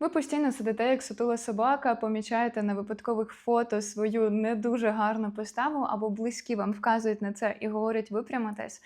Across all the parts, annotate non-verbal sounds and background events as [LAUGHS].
Ви постійно сидите як сутула собака, помічаєте на випадкових фото свою не дуже гарну поставу, або близькі вам вказують на це і говорять випрямитись.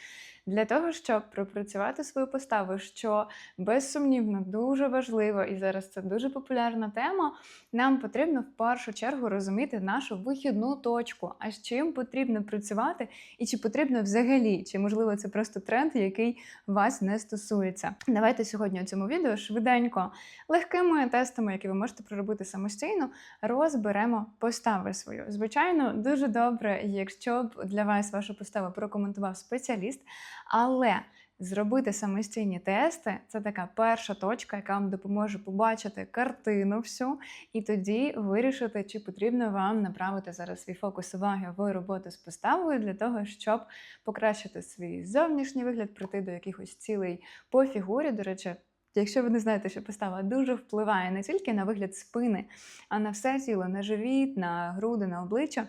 Для того, щоб пропрацювати свою поставу, що безсумнівно дуже важливо, і зараз це дуже популярна тема, нам потрібно в першу чергу розуміти нашу вихідну точку, а з чим потрібно працювати, і чи потрібно взагалі, чи можливо це просто тренд, який вас не стосується. Давайте сьогодні у цьому відео швиденько легкими тестами, які ви можете проробити самостійно, розберемо постави свою. Звичайно, дуже добре, якщо б для вас вашу поставу прокоментував спеціаліст, але зробити самостійні тести це така перша точка, яка вам допоможе побачити картину всю, і тоді вирішити, чи потрібно вам направити зараз свій фокус уваги в роботу з поставою для того, щоб покращити свій зовнішній вигляд, прийти до якихось цілей по фігурі. До речі. Якщо ви не знаєте, що постава дуже впливає не тільки на вигляд спини, а на все тіло, на живіт, на груди, на обличчя,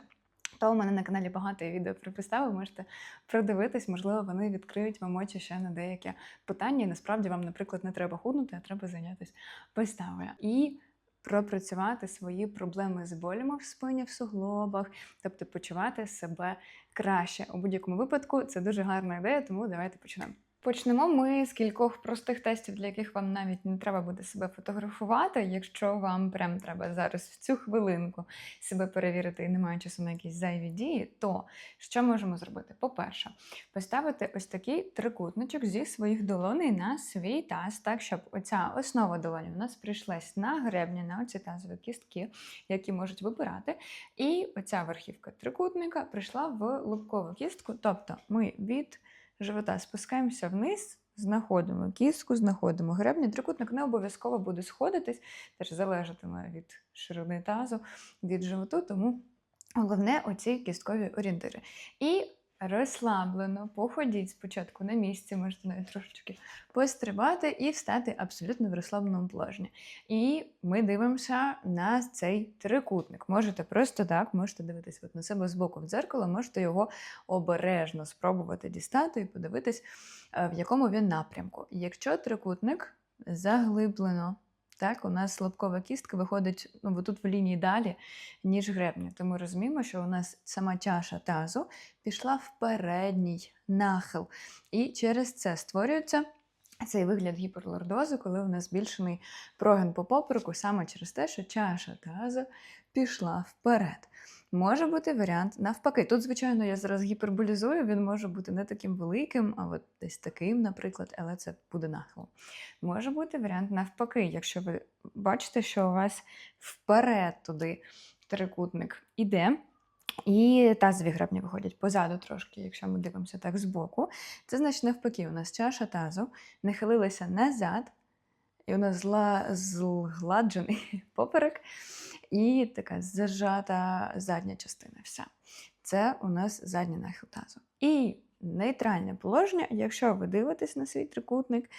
то у мене на каналі багато відео про вистави. можете продивитись, можливо, вони відкриють вам очі ще на деякі питання. І насправді вам, наприклад, не треба худнути, а треба зайнятися виставою. І пропрацювати свої проблеми з болями в спині, в суглобах, тобто почувати себе краще. У будь-якому випадку це дуже гарна ідея, тому давайте почнемо. Почнемо ми з кількох простих тестів, для яких вам навіть не треба буде себе фотографувати. Якщо вам прям треба зараз в цю хвилинку себе перевірити і немає часу на якісь зайві дії, то що можемо зробити? По-перше, поставити ось такий трикутничок зі своїх долоней на свій таз, так щоб оця основа долоні у нас прийшлась на гребні, на оці тазові кістки, які можуть вибирати. І оця верхівка трикутника прийшла в лобкову кістку, тобто ми від живота спускаємося вниз, знаходимо кістку, знаходимо гребні. Трикутник не обов'язково буде сходитись, теж залежатиме від ширини тазу, від животу, тому головне оці кісткові орієнтири. І розслаблено походіть спочатку на місці, можете навіть трошечки пострибати і встати абсолютно в розслабленому положенні. І ми дивимося на цей трикутник. Можете просто так, можете дивитися на себе з боку в дзеркало, можете його обережно спробувати дістати і подивитись, е, в якому він напрямку. Якщо трикутник заглиблено, так, у нас лобкова кістка виходить ну, тут в лінії далі, ніж гребня. То ми розуміємо, що у нас сама чаша тазу пішла в передній нахил. І через це створюється цей вигляд гіперлордозу, коли у нас збільшений прогин по попереку, саме через те, що чаша тазу пішла вперед. Може бути варіант навпаки. Тут, звичайно, я зараз гіперболізую, він може бути не таким великим, а от десь таким, наприклад, але це буде нахил. Може бути варіант навпаки, якщо ви бачите, що у вас вперед туди трикутник іде. І тазові гребні виходять позаду трошки, якщо ми дивимося так збоку. Це значить навпаки, у нас чаша тазу нахилилася назад, і нас зла, згладжений [LAUGHS] поперек і така зажата задня частина. Вся. Це у нас задній нахил тазу. І нейтральне положення, якщо ви дивитесь на свій трикутник,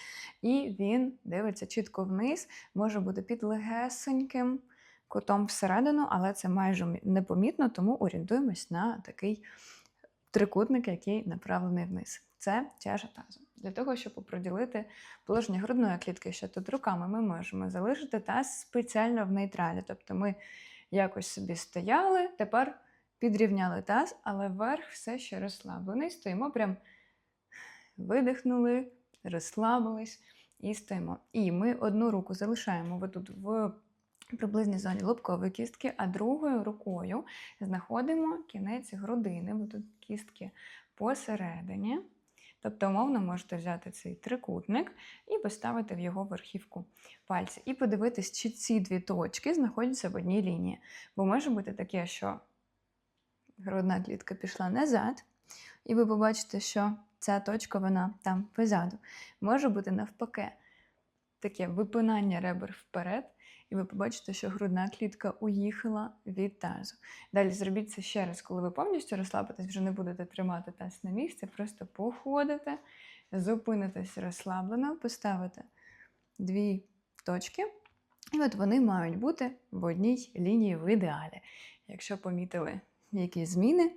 і він дивиться чітко вниз, може бути під легесеньким кутом всередину, але це майже непомітно, тому орієнтуємось на такий трикутник, який направлений вниз. Це чаша тазу. Для того, щоб проділити положення грудної клітки, що тут руками ми можемо залишити таз спеціально в нейтралі. Тобто ми якось собі стояли, тепер підрівняли таз, але верх все ще розслаблений. Стоїмо прям видихнули, розслабились і стоїмо. І ми одну руку залишаємо тут в приблизній зоні лобкової кістки, а другою рукою знаходимо кінець грудини, бо тут кістки посередині. Тобто, умовно, можете взяти цей трикутник і поставити в його верхівку пальці. І подивитись, чи ці дві точки знаходяться в одній лінії. Бо може бути таке, що грудна клітка пішла назад, і ви побачите, що ця точка вона там позаду. Може бути навпаки таке випинання ребер вперед, і ви побачите, що грудна клітка уїхала від тазу. Далі зробіть це ще раз, коли ви повністю розслабитесь, вже не будете тримати таз на місці, просто походите, зупинитесь розслаблено, поставите дві точки. І от вони мають бути в одній лінії в ідеалі. Якщо помітили якісь зміни,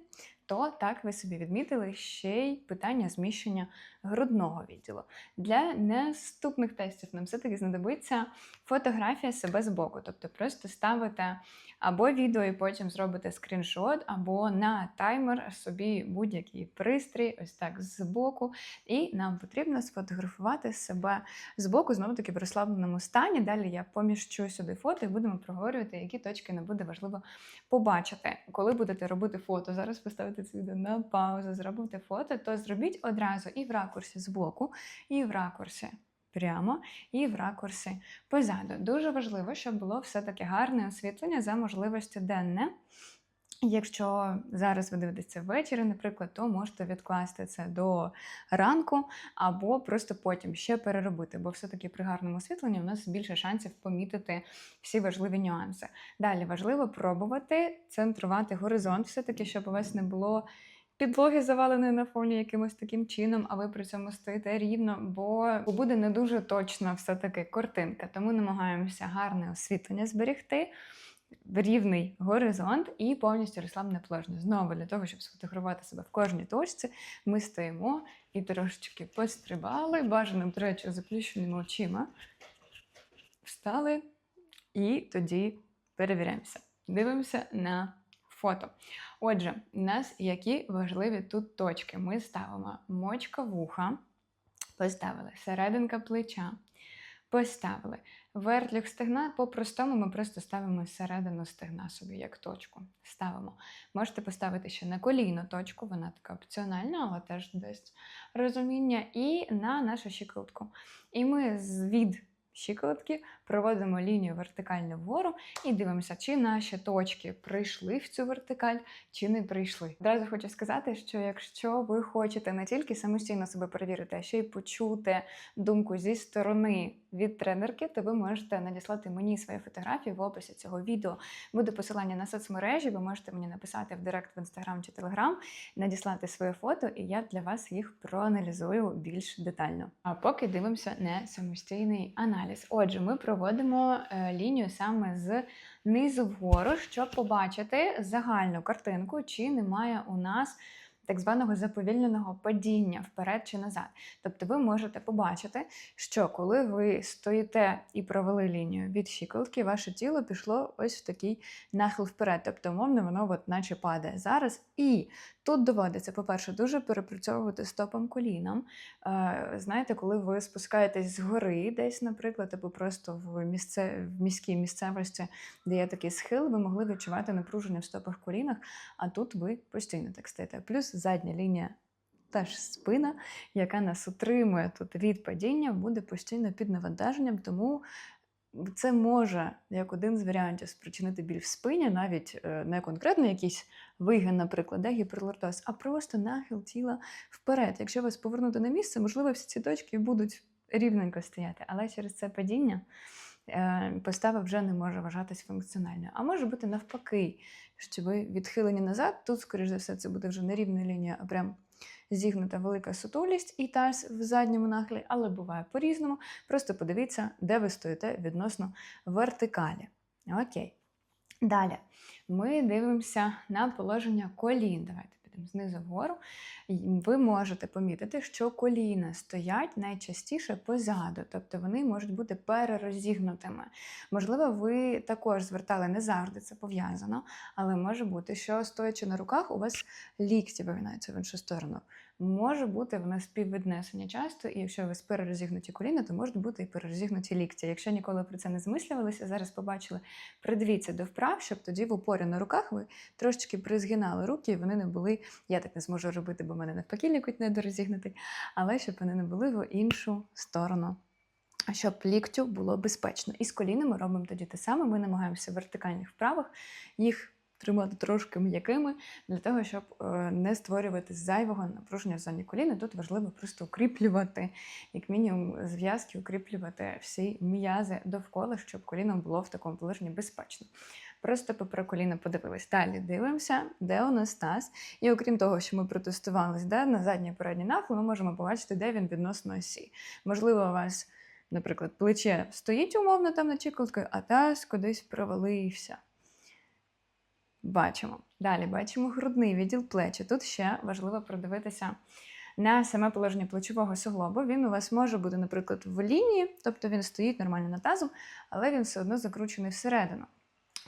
то так ви собі відмітили ще й питання зміщення грудного відділу. Для наступних тестів нам все-таки знадобиться фотографія себе з боку. Тобто просто ставите або відео і потім зробите скріншот, або на таймер собі будь-який пристрій, ось так з боку. І нам потрібно сфотографувати себе з боку, знову таки в розслабленому стані. Далі я поміщу сюди фото і будемо проговорювати, які точки не буде важливо побачити. Коли будете робити фото, зараз поставите це відео на паузу, зробите фото, то зробіть одразу і в ракурсі збоку, і в ракурсі прямо, і в ракурсі позаду. Дуже важливо, щоб було все-таки гарне освітлення за можливості денне. Якщо зараз ви дивитеся ввечері, наприклад, то можете відкласти це до ранку або просто потім ще переробити, бо все-таки при гарному освітленні у нас більше шансів помітити всі важливі нюанси. Далі важливо пробувати центрувати горизонт, все-таки, щоб у вас не було підлоги заваленої на фоні якимось таким чином, а ви при цьому стоїте рівно, бо буде не дуже точно все-таки картинка. Тому намагаємося гарне освітлення зберегти рівний горизонт і повністю розслаблене положення. Знову для того, щоб сфотографувати себе в кожній точці, ми стоїмо і трошечки пострибали, бажано, до речі, заплющеними очима. Встали і тоді перевіряємося. Дивимося на фото. Отже, у нас які важливі тут точки. Ми ставимо мочка вуха, поставили серединка плеча, поставили вертлюг стегна. По-простому ми просто ставимо середину стегна собі як точку. Ставимо. Можете поставити ще на коліно точку, вона така опціональна, але теж дасть розуміння, і на нашу щиколотку. І ми від щиколотки, проводимо лінію вертикально вгору і дивимося, чи наші точки прийшли в цю вертикаль, чи не прийшли. Одразу хочу сказати, що якщо ви хочете не тільки самостійно себе перевірити, а ще й почути думку зі сторони від тренерки, то ви можете надіслати мені свої фотографії в описі цього відео. Буде посилання на соцмережі, ви можете мені написати в Директ в інстаграм чи телеграм, надіслати своє фото, і я для вас їх проаналізую більш детально. А поки дивимося на самостійний аналіз. Отже, ми проводимо е, лінію саме з низу вгору, щоб побачити загальну картинку, чи немає у нас так званого заповільненого падіння вперед чи назад. Тобто ви можете побачити, що коли ви стоїте і провели лінію від щиколотки, ваше тіло пішло ось в такий нахил вперед. Тобто, умовно, воно от наче падає зараз. І тут доводиться, по-перше, дуже перепрацьовувати стопом коліном. Е, знаєте, коли ви спускаєтесь з гори десь, наприклад, або просто в, місце, в міській місцевості, де є такий схил, ви могли відчувати напруження в стопах колінах, а тут ви постійно так стоїте. Плюс задня лінія. Та ж спина, яка нас утримує тут від падіння, буде постійно під навантаженням, тому це може як один з варіантів спричинити біль в спині, навіть е, не конкретно якийсь вигін, наприклад, де гіперлортоз, а просто нахил тіла вперед. Якщо вас повернути на місце, можливо, всі ці точки будуть рівненько стояти, але через це падіння е, постава вже не може вважатись функціональною. А може бути навпаки, що ви відхилені назад, тут, скоріш за все, це буде вже не рівна лінія, а прям зігнута велика сутулість і таз в задньому нахилі, але буває по-різному. Просто подивіться, де ви стоїте відносно вертикалі. Окей. Далі ми дивимося на положення колін. Давайте підемо знизу вгору. Ви можете помітити, що коліна стоять найчастіше позаду, тобто вони можуть бути перерозігнутими. Можливо, ви також звертали не завжди це пов'язано, але може бути, що стоячи на руках, у вас лікті вигинаються в іншу сторону. Може бути в нас співвіднесення часто, і якщо ви з перерозігнуті коліна, то можуть бути і перерозігнуті лікті. Якщо ніколи про це не змислювалися, зараз побачили, придивіться до вправ, щоб тоді в упорі на руках ви трошечки призгинали руки, і вони не були. Я так не зможу робити, бо в мене навпаки лікуть недорозігнутий, але щоб вони не були в іншу сторону. Щоб ліктю було безпечно. І з колінами робимо тоді те саме. Ми намагаємося в вертикальних вправах їх тримати трошки м'якими для того, щоб е, не створювати зайвого напруження в зоні коліна. Тут важливо просто укріплювати, як мінімум, зв'язки, укріплювати всі м'язи довкола, щоб коліно було в такому положенні безпечно. Просто про коліна подивились. Далі дивимося, де у нас таз. І окрім того, що ми протестувалися де на задній передній нахил, ми можемо побачити, де він відносно осі. Можливо, у вас, наприклад, плече стоїть умовно там на чіколкою, а таз кудись провалився бачимо. Далі бачимо грудний відділ плечі. Тут ще важливо продивитися на саме положення плечового суглобу. Він у вас може бути, наприклад, в лінії, тобто він стоїть нормально на тазу, але він все одно закручений всередину.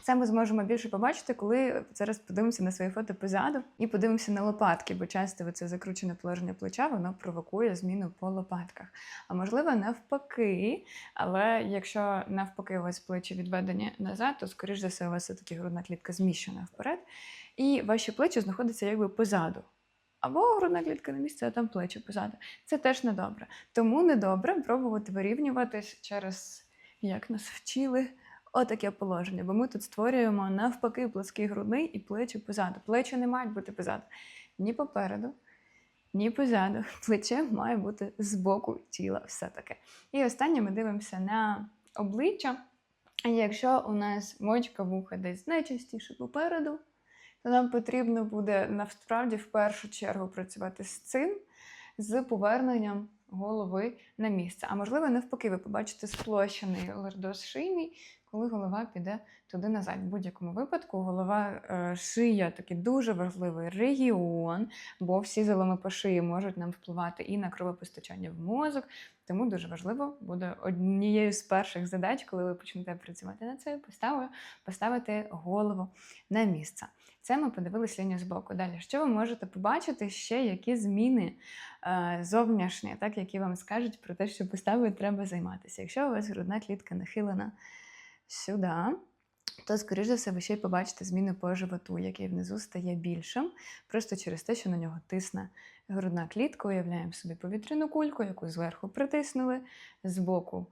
Це ми зможемо більше побачити, коли зараз подивимося на свої фото позаду і подивимося на лопатки, бо часто це закручене положення плеча, воно провокує зміну по лопатках. А можливо, навпаки. Але якщо навпаки у вас плечі відведені назад, то скоріш за все у вас все-таки грудна клітка зміщена вперед, і ваші плечі знаходяться якби позаду. Або грудна клітка на місці, а там плечі позаду. Це теж недобре. Тому недобре пробувати вирівнюватись через, як нас вчили, отаке положення. Бо ми тут створюємо навпаки плоский грудний і плечі позаду. Плечі не мають бути позаду. Ні попереду, ні позаду. [LAUGHS] Плече має бути з боку тіла все-таки. І останнє ми дивимося на обличчя. Якщо у нас мочка вуха десь найчастіше попереду, то нам потрібно буде насправді в першу чергу працювати з цим, з поверненням голови на місце. А можливо, навпаки, ви побачите сплощений лордоз шийний, коли голова піде туди назад. В будь-якому випадку голова е, шия такий дуже важливий регіон, бо всі заломи по шиї можуть нам впливати і на кровопостачання в мозок. Тому дуже важливо буде однією з перших задач, коли ви почнете працювати над цією поставою, поставити голову на місце. Це ми подивилися лінію з боку. Далі, що ви можете побачити ще які зміни е, зовнішні, так які вам скажуть про те, що поставою треба займатися. Якщо у вас грудна клітка нахилена сюди, то, скоріш за все, ви ще й побачите зміни по животу, який внизу стає більшим, просто через те, що на нього тисне грудна клітка. Уявляємо собі повітряну кульку, яку зверху притиснули, збоку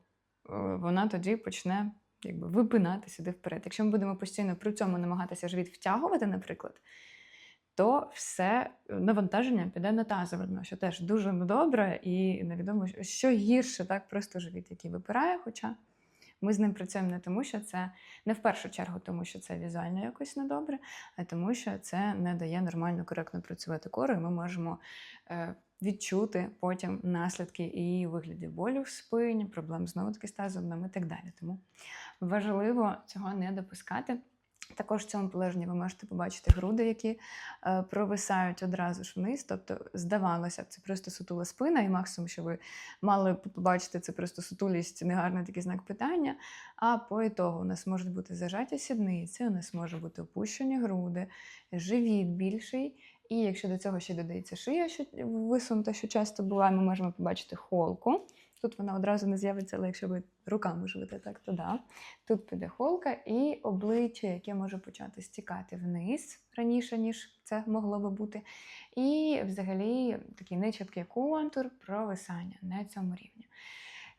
е, вона тоді почне якби, випинати сюди вперед. Якщо ми будемо постійно при цьому намагатися живіт втягувати, наприклад, то все навантаження піде на тазове дно, що теж дуже недобре і невідомо, що гірше, так просто живіт, який випирає, хоча. Ми з ним працюємо не тому, що це не в першу чергу, тому що це візуально якось недобре, а тому, що це не дає нормально коректно працювати кору, і ми можемо е, відчути потім наслідки і у вигляді болю в спині, проблем знову таки з тазом і так далі. Тому важливо цього не допускати. Також в цьому положенні ви можете побачити груди, які е, провисають одразу ж вниз. Тобто, здавалося б, це просто сутула спина, і максимум, що ви мали побачити, це просто сутулість, негарний такий знак питання. А по ітогу у нас можуть бути зажаті сідниці, у нас може бути опущені груди, живіт більший. І якщо до цього ще додається шия, що висунута, що часто буває, ми можемо побачити холку. Тут вона одразу не з'явиться, але якщо ви руками живете так, то да. Тут піде холка і обличчя, яке може почати стікати вниз раніше, ніж це могло би бути. І взагалі такий нечіткий контур провисання на цьому рівні.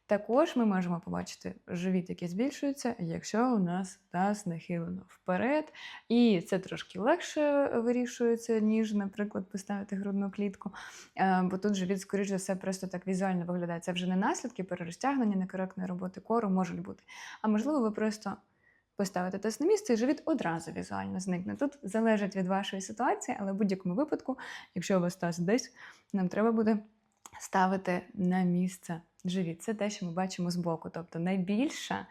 Також ми можемо побачити живіт, який збільшується, якщо у нас таз нахилено вперед. І це трошки легше вирішується, ніж, наприклад, поставити грудну клітку. Е, Бо тут живіт, скоріш за все, просто так візуально виглядає. Це вже не наслідки перерозтягнення, некоректної роботи кору можуть бути. А можливо, ви просто поставите таз на місце, і живіт одразу візуально зникне. Тут залежить від вашої ситуації, але в будь-якому випадку, якщо у вас таз десь, нам треба буде ставити на місце живіт. Це те, що ми бачимо збоку. Тобто найбільше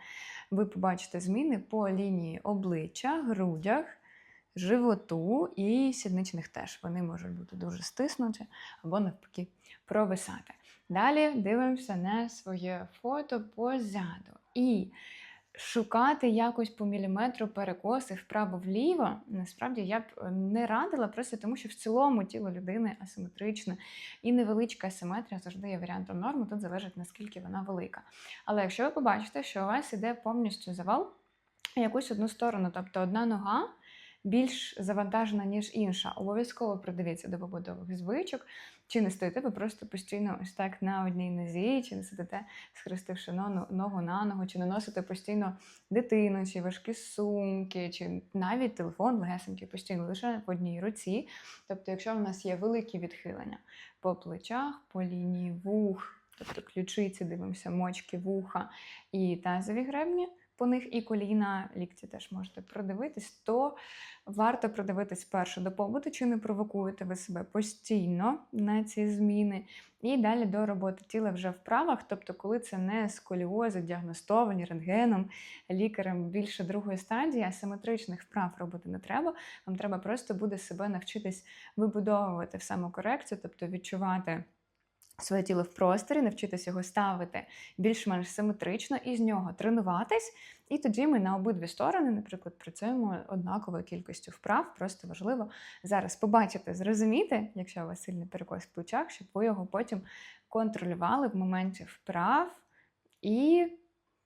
ви побачите зміни по лінії обличчя, грудях, животу і сідничних теж. Вони можуть бути дуже стиснуті або навпаки провисати. Далі дивимося на своє фото позаду. І шукати якось по міліметру перекоси вправо-вліво, насправді я б е, не радила, просто тому що в цілому тіло людини асиметричне і невеличка асиметрія завжди є варіантом норми. Тут залежить наскільки вона велика. Але якщо ви побачите, що у вас іде повністю завал в якусь одну сторону, тобто одна нога. Більш завантажена, ніж інша. Обов'язково придивіться до побудових звичок. Чи не стоїте ви просто постійно ось так на одній нозі, чи не сидите, схрестивши ногу на ногу, чи не носите постійно дитину, чи важкі сумки, чи навіть телефон легесенький постійно лише в одній руці. Тобто, якщо в нас є великі відхилення по плечах, по лінії вух, тобто ключиці, дивимося, мочки, вуха і тазові гребні, по них і коліна, лікті теж можете продивитись, то варто продивитись перше до побуту, чи не провокуєте ви себе постійно на ці зміни. І далі до роботи тіла вже в вправах, тобто, коли це не сколіози, діагностовані рентгеном, лікарем більше другої стадії, асиметричних вправ робити не треба. Вам треба просто буде себе навчитись вибудовувати в самокорекцію, тобто відчувати. Своє тіло в просторі, навчитися його ставити більш-менш симетрично і з нього тренуватись. І тоді ми на обидві сторони, наприклад, працюємо однаковою кількістю вправ. Просто важливо зараз побачити, зрозуміти, якщо у вас сильний перекос в плечах, щоб ви його потім контролювали в моменті вправ і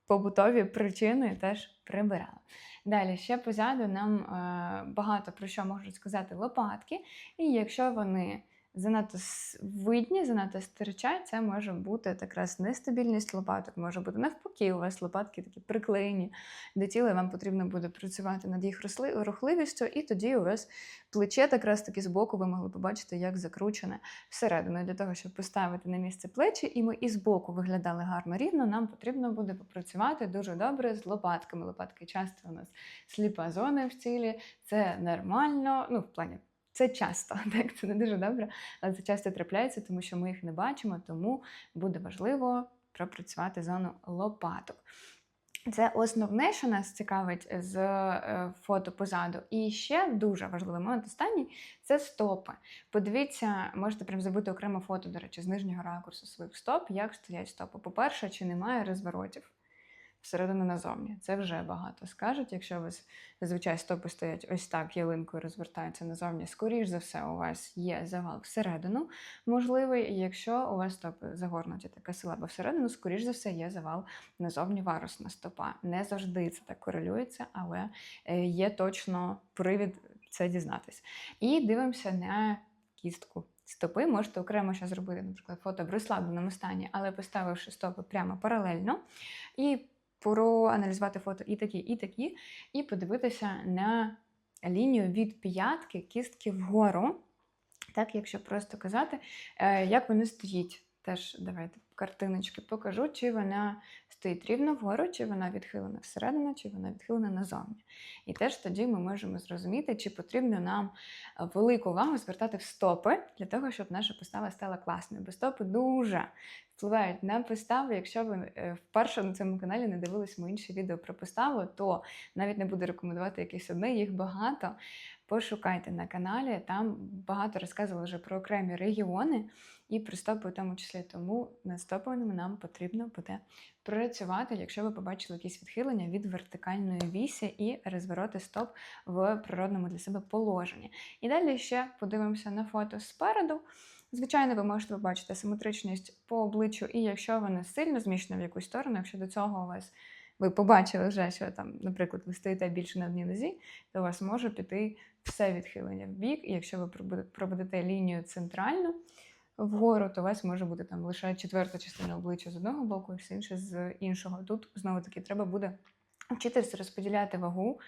побутові причини теж прибирали. Далі ще позаду нам е, багато про що можуть сказати лопатки, і якщо вони занадто видні, занадто стирчать, це може бути якраз нестабільність лопаток, може бути навпаки, у вас лопатки такі приклеєні до тіла, і вам потрібно буде працювати над їх рухливістю, і тоді у вас плече якраз таки збоку ви могли побачити, як закручене всередину. Для того, щоб поставити на місце плечі, і ми і збоку виглядали гарно рівно, нам потрібно буде попрацювати дуже добре з лопатками. Лопатки часто у нас сліпа зона в тілі, це нормально, ну, в плані. Це часто, [LAUGHS] так це не дуже добре, але це часто трапляється, тому що ми їх не бачимо, тому буде важливо пропрацювати зону лопаток. Це основне, що нас цікавить з е, фото позаду. І ще дуже важливий момент останній це стопи. Подивіться, можете прям зробити окреме фото, до речі, з нижнього ракурсу своїх стоп, як стоять стопи. По-перше, чи немає розворотів всередину назовні. Це вже багато скажуть. Якщо у вас зазвичай стопи стоять ось так, ялинкою розвертаються назовні, скоріш за все, у вас є завал всередину можливий. Якщо у вас стопи загорнуті така силаба всередину, скоріш за все, є завал назовні варусна стопа. Не завжди це так корелюється, але е, є точно привід це дізнатись. І дивимося на кістку. Стопи можете окремо ще зробити, наприклад, фото в розслабленому стані, але поставивши стопи прямо паралельно, і проаналізувати фото і такі, і такі, і подивитися на лінію від п'ятки кістки вгору. Так, якщо просто казати, е, як вони стоїть. Теж давайте картиночки покажу, чи вона стоїть рівно вгору, чи вона відхилена всередину, чи вона відхилена назовні. І теж тоді ми можемо зрозуміти, чи потрібно нам е, велику увагу звертати в стопи для того, щоб наша постава стала класною. Бо стопи дуже впливають на поставу. Якщо ви е, вперше на цьому каналі не дивились мої інші відео про поставу, то навіть не буду рекомендувати якесь одне, їх багато. Пошукайте на каналі, там багато розказували вже про окремі регіони і про стопи в тому числі. Тому над стопами нам потрібно буде працювати, якщо ви побачили якісь відхилення від вертикальної вісі і розвороти стоп в природному для себе положенні. І далі ще подивимося на фото спереду. Звичайно, ви можете побачити симетричність по обличчю, і якщо вона сильно зміщена в якусь сторону, якщо до цього у вас ви побачили вже, що там, наприклад, ви стоїте більше на одній нозі, то у вас може піти все відхилення в бік. І якщо ви проведете лінію центральну вгору, то у вас може бути там лише четверта частина обличчя з одного боку, і все інше з іншого. Тут знову таки треба буде вчитися розподіляти вагу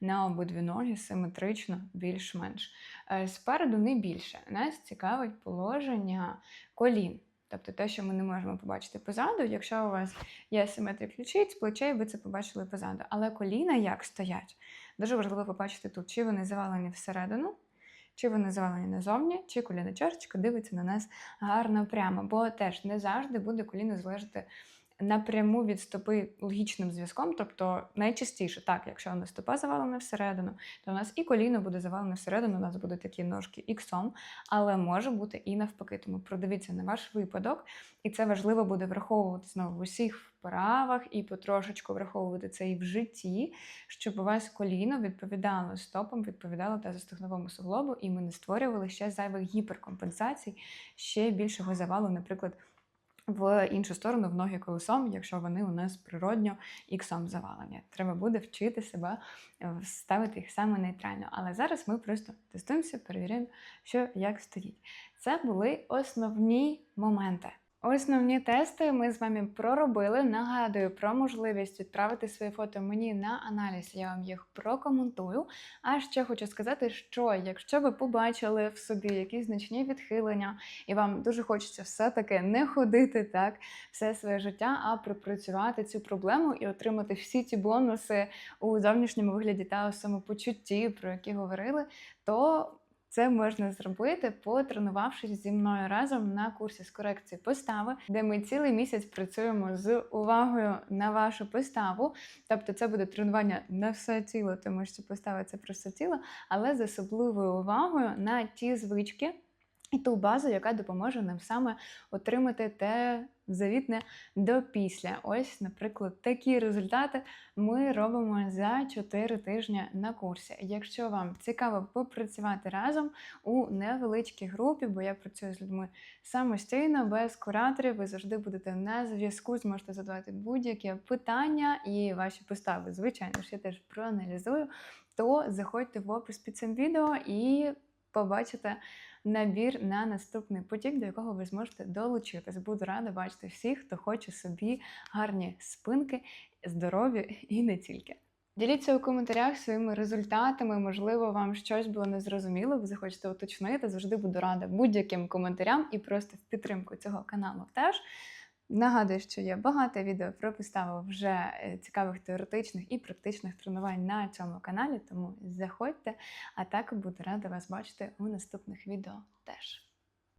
на обидві ноги симетрично, більш-менш. Е, Спереду не більше. Нас цікавить положення колін. Тобто те, що ми не можемо побачити позаду, якщо у вас є асиметрія ключиць, плечей, ви це побачили позаду. Але коліна як стоять? Дуже важливо побачити тут, чи вони завалені всередину, чи вони завалені назовні, чи коліна чашечка дивиться на нас гарно прямо. Бо теж не завжди буде коліно залежати напряму від стопи логічним зв'язком. Тобто найчастіше, так, якщо у нас стопа завалена всередину, то у нас і коліно буде завалене всередину, у нас будуть такі ножки іксом, але може бути і навпаки. Тому продивіться на ваш випадок, і це важливо буде враховувати знову в усіх вправах і потрошечку враховувати це і в житті, щоб у вас коліно відповідало стопам, відповідало тазостегновому суглобу, і ми не створювали ще зайвих гіперкомпенсацій, ще більшого завалу, наприклад. В іншу сторону в ноги колесом, якщо вони у нас природньо іксом завалені. Треба буде вчити себе е, ставити їх саме нейтрально. Але зараз ми просто тестуємося, перевіряємо, що як стоїть. Це були основні моменти. Основні тести ми з вами проробили. Нагадую про можливість відправити свої фото мені на аналіз. Я вам їх прокоментую. А ще хочу сказати, що якщо ви побачили в собі якісь значні відхилення, і вам дуже хочеться все-таки не ходити так все своє життя, а пропрацювати цю проблему і отримати всі ті бонуси у зовнішньому вигляді та у самопочутті, про які говорили, то це можна зробити, потренувавшись зі мною разом на курсі з корекції постави, де ми цілий місяць працюємо з увагою на вашу поставу. Тобто, це буде тренування на все тіло, тому що постава це просто тіло, але з особливою увагою на ті звички. І ту базу, яка допоможе нам саме отримати те завітне до після. Ось, наприклад, такі результати ми робимо за 4 тижні на курсі. Якщо вам цікаво попрацювати разом у невеличкій групі, бо я працюю з людьми самостійно, без кураторів, ви завжди будете на зв'язку, зможете задавати будь-які питання і ваші постави, звичайно ж, я теж проаналізую, то заходьте в опис під цим відео і побачите набір на наступний потік, до якого ви зможете долучитись. Буду рада бачити всіх, хто хоче собі гарні спинки, здоров'я і не тільки. Діліться у коментарях своїми результатами. Можливо, вам щось було незрозуміло, ви захочете уточнити. Завжди буду рада будь-яким коментарям і просто в підтримку цього каналу теж. Нагадую, що є багато відео про поставу вже е, цікавих теоретичних і практичних тренувань на цьому каналі, тому заходьте, а так буду рада вас бачити у наступних відео теж.